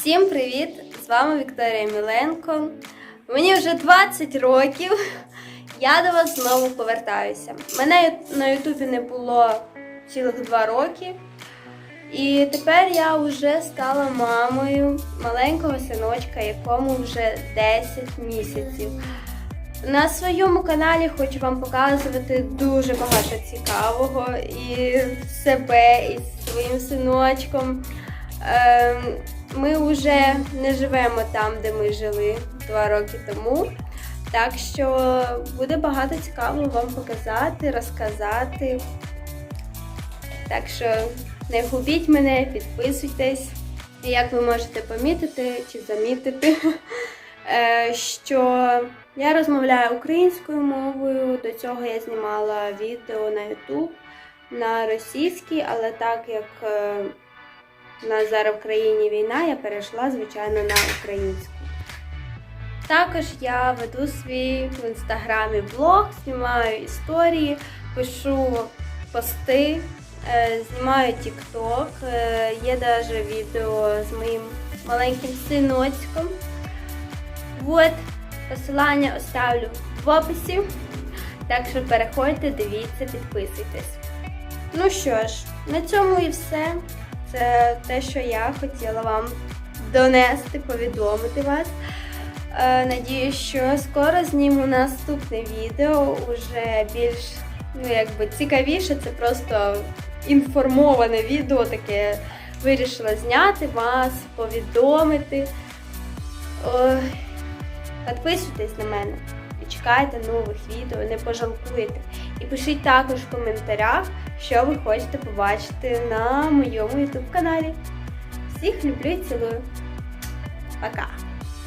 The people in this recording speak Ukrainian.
Всім привіт! З вами Вікторія Міленко. Мені вже 20 років. Я до вас знову повертаюся. Мене на Ютубі не було цілих 2 роки. І тепер я вже стала мамою маленького синочка, якому вже 10 місяців. На своєму каналі хочу вам показувати дуже багато цікавого і себе, і своїм синочком. Ем, Ми вже не живемо там, де ми жили два роки тому. Так що буде багато цікавого вам показати, розказати. Так що не губіть мене, підписуйтесь. І як ви можете помітити чи замітити, е, що я розмовляю українською мовою. До цього я знімала відео на YouTube на російській, але так як е, у нас зараз в країні війна, я перейшла, звичайно, на українську. Також я веду свій в інстаграмі блог, знімаю історії, пишу пости, е, знімаю тікток, е, є навіть відео з моїм маленьким синочком. Вот, посилання оставлю в описі. Так що переходьте, дивіться, підписуйтесь. Ну що ж, на цьому і все. Це те, що я хотіла вам донести, повідомити вас. Е, Надію, що скоро зніму наступне відео, уже більш ну, якби цікавіше. Це просто інформоване відео, таке вирішила зняти вас, повідомити. Ой, Підписуйтесь на мене і чекайте нових відео, не пожалкуєте. І пишіть також в коментарях, що ви хочете побачити на моєму YouTube каналі. Всіх люблю і цілую. Пока!